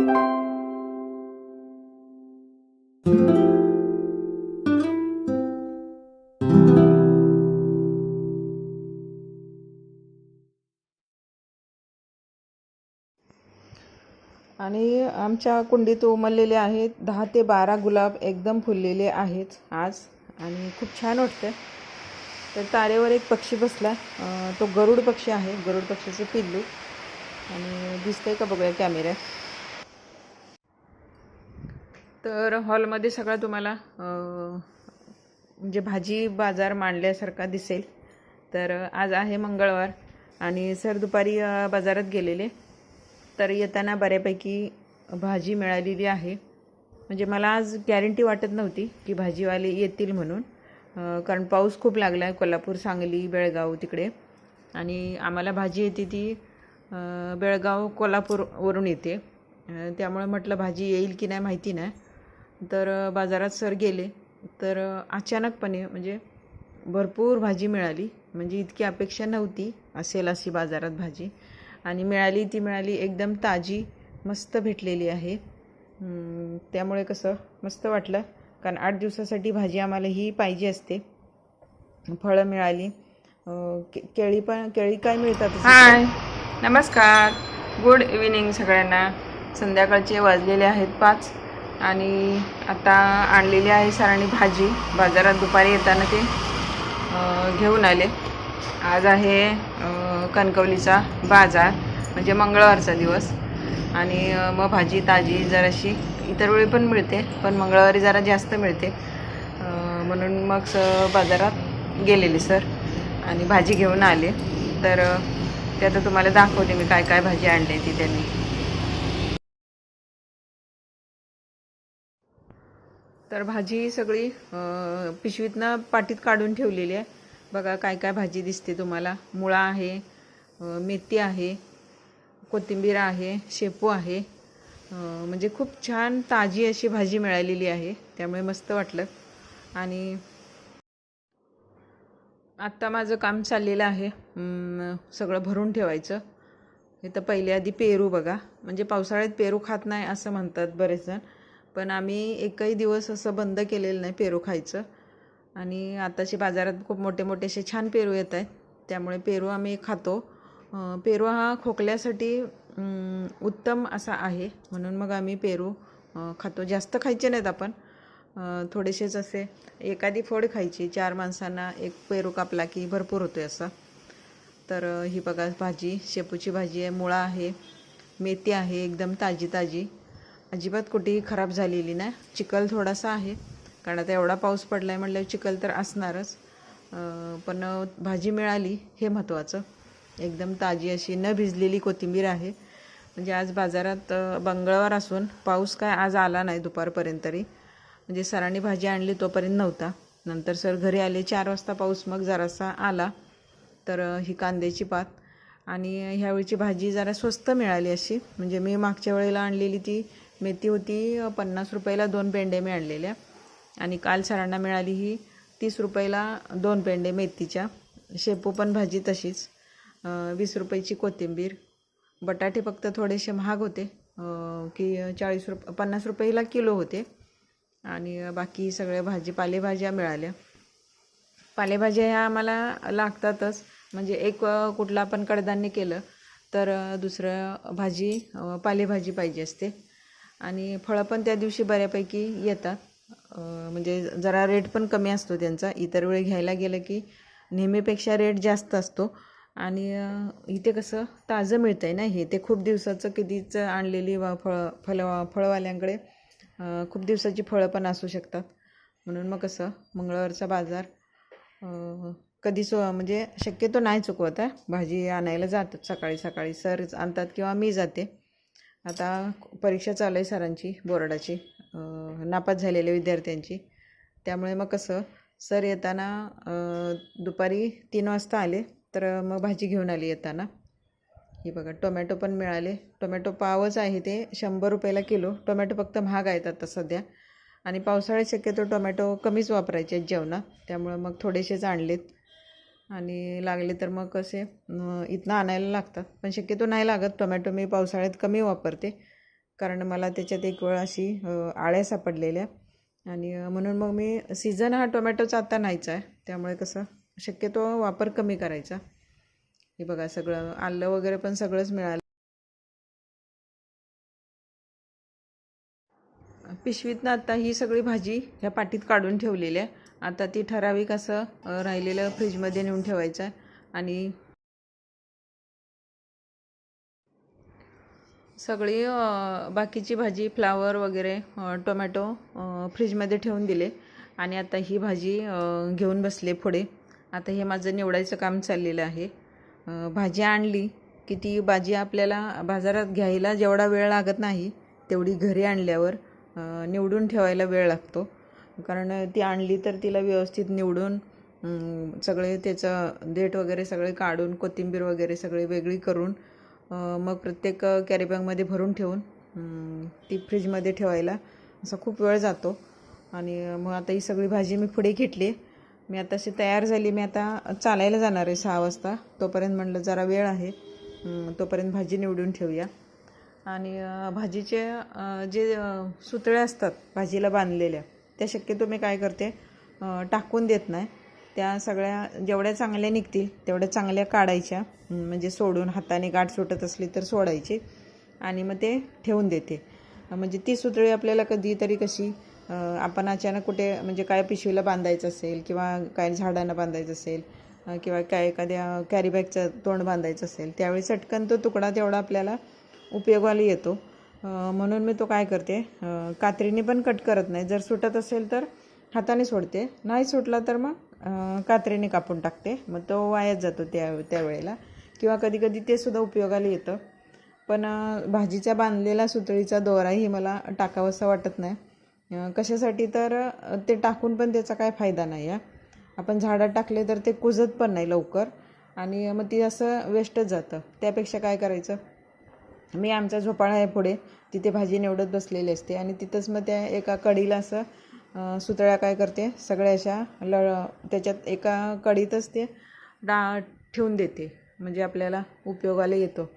आणि आमच्या कुंडीत उमललेले आहेत दहा ते बारा गुलाब एकदम फुललेले आहेत आज आणि खूप छान वाटतं तर तारेवर एक पक्षी बसला. तो गरुड पक्षी आहे. गरुड पक्षीचं पिल्लू. आणि दिसतंय का बघूया कॅमेऱ्यात. तर हॉलमध्ये सगळा तुम्हाला म्हणजे भाजी बाजार मांडल्यासारखा दिसेल. तर आज आहे मंगळवार आणि सर दुपारी बाजारात गेलेले. तर येताना बऱ्यापैकी भाजी मिळालेली आहे. म्हणजे मला आज गॅरंटी वाटत नव्हती की भाजीवाले येतील म्हणून. कारण पाऊस खूप लागला आहे कोल्हापूर सांगली बेळगाव तिकडे. आणि आम्हाला भाजी येते ती बेळगाव कोल्हापूरवरून येते. त्यामुळे म्हटलं भाजी येईल की नाही माहिती नाही. तर बाजारात सर गेले. तर अचानकपणे म्हणजे भरपूर भाजी मिळाली. म्हणजे इतकी अपेक्षा नव्हती असेल अशी बाजारात भाजी. आणि मिळाली ती मिळाली एकदम ताजी मस्त भेटलेली आहे. त्यामुळे कसं मस्त वाटलं. कारण आठ दिवसासाठी भाजी आम्हाला ही पाहिजे असते. फळं मिळाली. के- केळी पण केळी काय मिळतात? हाय. नमस्कार. गुड इव्हिनिंग सगळ्यांना. संध्याकाळचे वाजलेले आहेत पाच. आणि आता आणलेली आहे सरांनी भाजी. बाजारात दुपारी येताना ते घेऊन आले. आज आहे कणकवलीचा बाजार म्हणजे मंगळवारचा दिवस. आणि मग भाजी ताजी जराशी इतर वेळी पण मिळते पण मंगळवारी जरा जास्त मिळते. म्हणून मग स बाजारात गेलेले सर आणि भाजी घेऊन आले. तर ते आता तुम्हाला दाखवते मी काय काय भाजी आणली ती त्यांनी. तर भाजी सगळी पिशवीतनं पाटीत काढून ठेवलेली आहे. बघा काय काय भाजी दिसते तुम्हाला. मुळा आहे मेथी आहे कोथिंबीर आहे शेपू आहे. म्हणजे खूप छान ताजी अशी भाजी मिळालेली आहे. त्यामुळे मस्त वाटलं. आणि आत्ता माझं काम चाललेलं आहे. सगळं भरून ठेवायचं. हे तर पहिले आधी पेरू बघा. म्हणजे पावसाळ्यात पेरू खात नाही असं म्हणतात बरेच जण. पण आम्ही एकही दिवस असं बंद केलेलं नाही पेरू खायचं. आणि आताचे बाजारात खूप मोठे मोठे असे छान पेरू येत आहेत. त्यामुळे पेरू आम्ही खातो. पेरू हा खोकल्यासाठी उत्तम असा आहे. म्हणून मग आम्ही पेरू खातो. जास्त खायचे नाहीत आपण. थोडेसेच असे एखादी फोड खायची. चार माणसांना एक पेरू कापला की भरपूर होतो असा. तर ही बघा भाजी शेपूची भाजी आहे मुळा आहे मेथी आहे एकदम ताजी ताजी. अजिबात कुठेही खराब झालेली नाही. चिखल थोडासा आहे. कारण आता एवढा पाऊस पडला आहे म्हटल्यावर चिखल तर असणारच. पण भाजी मिळाली. हे महत्त्वाचं एकदम ताजी अशी न भिजलेली कोथिंबीर आहे. म्हणजे आज बाजारात मंगळवार असून पाऊस काय आज आला नाही दुपारपर्यंत तरी. म्हणजे सरांनी भाजी आणली तोपर्यंत नव्हता. नंतर सर घरी आले चार वाजता पाऊस मग जरासा आला. तर ही कांद्याची पात. आणि ह्यावेळची भाजी जरा स्वस्त मिळाली अशी. म्हणजे मी मागच्या वेळेला आणलेली ती मेथी होती पन्नास रुपयाला दोन पेंडे मिळालेल्या. आणि काल सरांना मिळाली ही तीस रुपयाला दोन पेंडे मेथीच्या. शेपू पण भाजी तशीच. वीस रुपयाची कोथिंबीर. बटाटे फक्त थोडेसे महाग होते. की चाळीस रुप पन्नास रुपयाला किलो होते. आणि बाकी सगळ्या भाजी पालेभाज्या मिळाल्या. पालेभाज्या ह्या आम्हाला लागतातच. म्हणजे एक कुठला पण आपण कडधान्य केलं तर दुसरं भाजी पालेभाजी पाहिजे असते. आणि फळं पण त्या दिवशी बऱ्यापैकी येतात. म्हणजे जरा रेट पण कमी असतो त्यांचा. इतर वेळी घ्यायला गेलं की नेहमीपेक्षा रेट जास्त असतो. आणि इथे कसं ताजं मिळतं आहे ना हे. ते खूप दिवसाचं कधीच आणलेली वा फळं फळ फळवाल्यांकडे खूप दिवसाची फळं पण असू शकतात. म्हणून मग कसं मंगळवारचा बाजार कधी सो म्हणजे शक्यतो नाही चुकवत आहे भाजी आणायला जातात. सकाळी सकाळी सर आणतात किंवा मी जाते. आता परीक्षा चालू आहे सरांची बोर्डाची. नापास झालेल्या विद्यार्थ्यांची. त्यामुळे मग कसं सर येताना दुपारी तीन वाजता आले तर मग भाजी घेऊन आली येताना. ही बघा टोमॅटो पण मिळाले. टोमॅटो पावच आहे ते शंभर रुपयाला किलो. टोमॅटो फक्त महाग आहेत आता सध्या. आणि पावसाळ्यात शक्यतो टोमॅटो कमीच वापरायचे आहेत जेवणात. त्यामुळं मग थोडेसेच आणलेत. आणि लागले तर मग कसे इथनं आणायला लागतात. पण शक्यतो नाही लागत. टोमॅटो मी पावसाळ्यात कमी वापरते. कारण मला त्याच्यात एक वेळ अशी आळ्या सापडलेल्या. आणि म्हणून मग मी सीझन हा टोमॅटोचा आता न्हायचा आहे. त्यामुळे कसं शक्यतो वापर कमी करायचा. हे बघा सगळं आलं वगैरे पण सगळंच मिळालं. पिशवीतनं आता ही सगळी भाजी ह्या पाटीत काढून ठेवलेली आहे आता ती ठराविक असं राहिलेलं फ्रीजमध्ये नेऊन ठेवायचं आहे. आणि सगळी बाकीची भाजी फ्लावर वगैरे टोमॅटो फ्रीजमध्ये ठेवून दिले. आणि आता ही भाजी घेऊन बसले पुढे. आता हे माझं निवडायचं काम चाललेलं आहे. भाजी आणली की ती भाजी आपल्याला बाजारात घ्यायला जेवढा वेळ लागत नाही तेवढी घरी आणल्यावर निवडून ठेवायला वेळ लागतो. कारण ती आणली तर तिला व्यवस्थित निवडून सगळे त्याचं देठ वगैरे सगळे काढून कोथिंबीर वगैरे सगळे वेगळी करून मग प्रत्येक कॅरीबॅगमध्ये भरून ठेवून ती फ्रीजमध्ये ठेवायला असा खूप वेळ जातो. आणि मग आता ही सगळी भाजी मी पुढे घेतली. मी आता अशी तयार झाली. मी आता चालायला जाणार आहे सहा वाजता. तोपर्यंत म्हटलं जरा वेळ आहे. तोपर्यंत भाजी निवडून ठेवूया. आणि भाजीचे जे सुतळे असतात भाजीला बांधलेल्या त्या शक्यतो मी काय करते टाकून देत नाही. त्या सगळ्या जेवढ्या चांगल्या निघतील तेवढ्या चांगल्या काढायच्या. म्हणजे सोडून हाताने गाठ सुटत असली तर सोडायची आणि मग ते ठेवून देते. म्हणजे ती सुतळी आपल्याला कधीतरी कशी आपण अचानक कुठे म्हणजे काय पिशवीला बांधायचं असेल किंवा काय झाडांना बांधायचं असेल किंवा काय एखाद्या कॅरीबॅगचं तोंड बांधायचं असेल त्यावेळी चटकन तो तुकडा तेवढा आपल्याला उपयोगाला येतो. म्हणून मी तो काय करते कात्रीने पण कट करत नाही. जर सुटत असेल तर हाताने सोडते. नाही सुटला तर मग कात्रीने कापून टाकते. मग तो वायाच जातो त्या त्यावेळेला किंवा कधीकधी ते सुद्धा उपयोगाला येतं. पण भाजीचा बांधलेला सुतळीचा दोराही मला टाकावासा वाटत नाही. कशासाठी तर ते टाकून पण त्याचा काय फायदा नाही आहे आपण झाडात टाकले तर ते कुजत पण नाही लवकर. आणि मग ती असं वेस्टच जातं. त्यापेक्षा काय करायचं? मी आमचा झोपाळा आहे पुढे. तिथे भाजी निवडत बसलेली असते आणि तिथंच मग त्या एका कडीला असं सुतळ्या काय करते सगळ्या अशा लळ त्याच्यात एका कडीतच ते डा ठेवून देते. म्हणजे आपल्याला उपयोगाला येतो.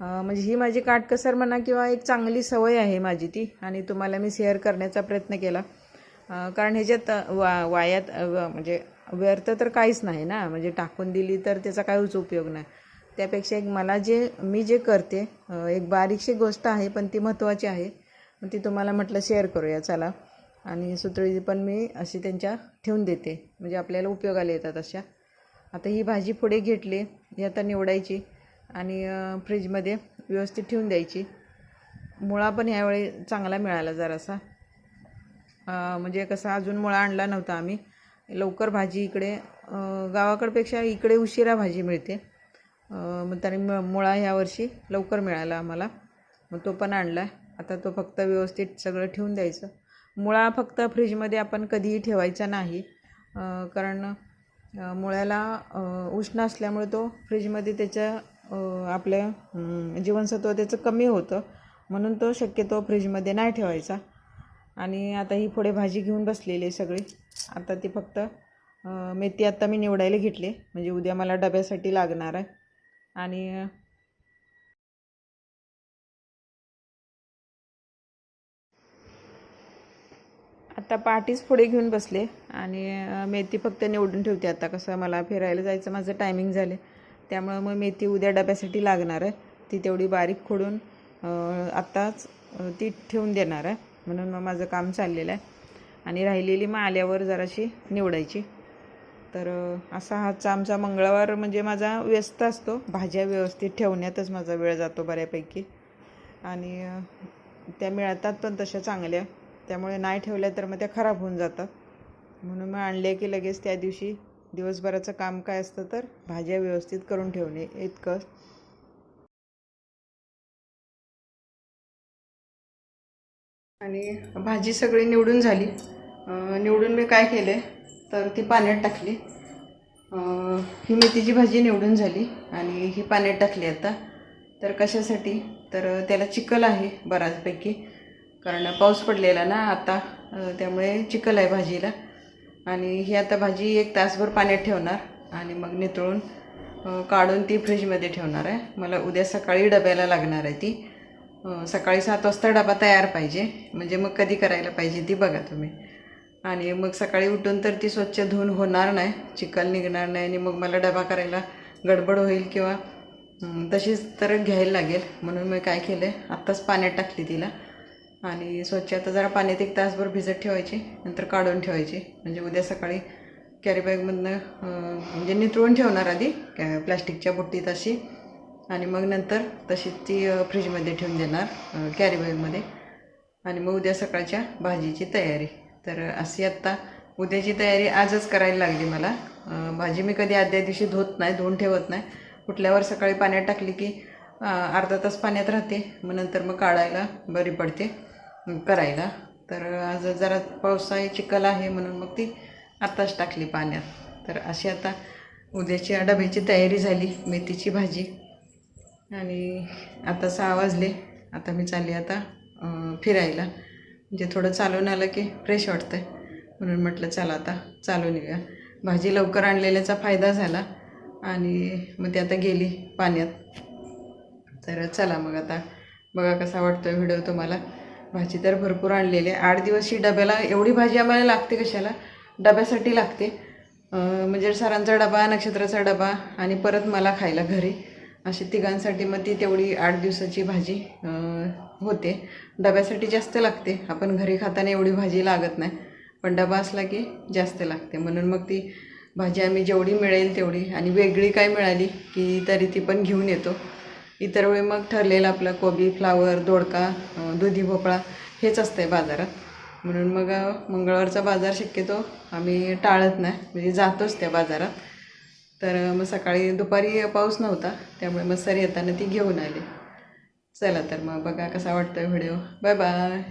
म्हणजे ही माझी काटकसर म्हणा किंवा एक चांगली सवय आहे माझी ती आणि तुम्हाला मी शेअर करण्याचा प्रयत्न केला. कारण ह्याच्यात वा वायात म्हणजे व्यर्थ तर काहीच नाही ना. म्हणजे टाकून दिली तर त्याचा काहीच उपयोग नाही. त्यापेक्षा एक मला जे मी जे करते एक बारीकशी गोष्ट आहे पण ती महत्त्वाची आहे. मग ती तुम्हाला म्हटलं शेअर करूया चला. आणि सुतळी पण मी अशी त्यांच्या ठेवून देते. म्हणजे आपल्याला उपयोगाला येतात अशा. आता ही भाजी पुढे घेतली ही आता निवडायची. आणि फ्रीजमध्ये व्यवस्थित ठेवून द्यायची. मुळा पण ह्यावेळी चांगला मिळाला जरासा. म्हणजे कसा अजून मुळा आणला नव्हता आम्ही. लवकर भाजी इकडे गावाकडपेक्षा इकडे उशिरा भाजी मिळते. मग त्याने म मुळा ह्या वर्षी लवकर मिळाला आम्हाला. मग तो पण आणला. आता तो फक्त व्यवस्थित सगळं ठेवून द्यायचं. मुळा फक्त फ्रीजमध्ये आपण कधीही ठेवायचा नाही. कारण मुळ्याला उष्ण असल्यामुळे तो फ्रीजमध्ये त्याच्या आपलं आपल्या जीवनसत्व त्याचं कमी होतं. म्हणून तो शक्यतो फ्रीजमध्ये नाही ठेवायचा. आणि आता ही पुढे भाजी घेऊन बसलेली आहे सगळी. आता ती फक्त मेथी आत्ता मी निवडायला घेतली. म्हणजे उद्या मला डब्यासाठी लागणार आहे. आणि आता पाठीच पुढे घेऊन बसले आणि मेथी फक्त निवडून ठेवते आता. कसं मला फिरायला जायचं माझं टायमिंग झाले. त्यामुळं मग मेथी उद्या डब्यासाठी लागणार आहे. ती तेवढी बारीक खोडून आत्ताच ती ठेवून देणार आहे. म्हणून मग माझं काम चाललेलं आहे. आणि राहिलेली मग आल्यावर जराशी निवडायची. तर असा हाचा आमचा मंगळवार म्हणजे माझा व्यस्त असतो. भाज्या व्यवस्थित ठेवण्यातच माझा वेळ जातो बऱ्यापैकी. आणि त्या मिळतात पण तशा चांगल्या. त्यामुळे नाही ठेवल्या तर मग त्या खराब होऊन जातात. म्हणून मग आणले की लगेच त्या दिवशी दिवसभराचं काम काय असतं तर भाज्या व्यवस्थित करून ठेवणे इतकं आणि भाजी सगळी निवडून झाली. निवडून मी काय केले तर ती पाण्यात टाकली. ही मेथीची भाजी निवडून झाली आणि ही पाण्यात टाकली आता. तर कशासाठी? तर त्याला चिखल आहे बऱ्याचपैकी. कारण पाऊस पडलेला ना आता त्यामुळे चिखल आहे भाजीला. आणि ही आता भाजी एक तासभर पाण्यात ठेवणार आणि मग नितळून काढून ती फ्रीजमध्ये ठेवणार आहे. मला उद्या सकाळी डब्याला लागणार आहे ती. सकाळी सात वाजता डबा तयार पाहिजे. म्हणजे मग कधी करायला पाहिजे ती बघा तुम्ही. आणि मग सकाळी उठून तर ती स्वच्छ धुवून होणार नाही चिखल निघणार नाही आणि मग मला डबा करायला गडबड होईल किंवा तशीच तर घ्यायला लागेल. म्हणून मी काय केलं आहे आत्ताच पाण्यात टाकली तिला. आणि स्वच्छ आता जरा पाण्यात एक तासभर भिजत ठेवायची नंतर काढून ठेवायची. म्हणजे उद्या सकाळी कॅरीबॅगमधनं म्हणजे नितळून ठेवणार आधी कॅ प्लॅस्टिकच्या बुट्टीत अशी. आणि मग नंतर तशीच ती फ्रीजमध्ये ठेवून देणार कॅरीबॅगमध्ये आणि मग उद्या सकाळच्या भाजीची तयारी. तर अशी आत्ता उद्याची तयारी आजच करायला लागली मला. भाजी मी कधी आदल्या दिवशी धुत नाही धुवून ठेवत नाही. कुठल्यावर सकाळी पाण्यात टाकली की अर्धा तास पाण्यात राहते. मग नंतर मग काढायला बरी पडते करायला. तर आज जरा पावसाळी चिखल आहे म्हणून मग ती आत्ताच टाकली पाण्यात. तर अशी आता उद्याची डब्याची तयारी झाली मेथीची भाजी. आणि आता सहा वाजले. आता मी चालली आता फिरायला. म्हणजे थोडं चालून आलं की फ्रेश वाटतं आहे म्हणून म्हटलं चला आता चालून येऊया. भाजी लवकर आणलेल्याचा फायदा झाला आणि मग ती आता गेली पाण्यात. तर चला मग आता बघा कसा वाटतोय व्हिडिओ तुम्हाला. भाजी तर भरपूर आणलेली आहे. आठ दिवस ही डब्याला एवढी भाजी आम्हाला लागते कशाला? डब्यासाठी लागते. म्हणजे सरांचा डबा नक्षत्राचा डबा आणि परत मला खायला घरी. अशी तिघांसाठी मग ती तेवढी आठ दिवसाची भाजी होते. डब्यासाठी जास्त लागते. आपण घरी खाताना एवढी भाजी लागत नाही. पण डबा असला की जास्त लागते. म्हणून मग ती भाजी आम्ही जेवढी मिळेल तेवढी. आणि वेगळी काय मिळाली की तरी ती पण घेऊन येतो. इतर वेळी मग ठरलेलं आपलं कोबी फ्लावर दोडका दुधी भोपळा हेच असतं आहे बाजारात. म्हणून मग मंगळवारचा बाजार शक्यतो आम्ही टाळत नाही. म्हणजे जातोच त्या बाजारात. तर मग सकाळी दुपारी पाऊस नव्हता. त्यामुळे मग सर येताना ती घेऊन आली. चला तर मग बघा कसा वाटतोय व्हिडिओ. Bye bye.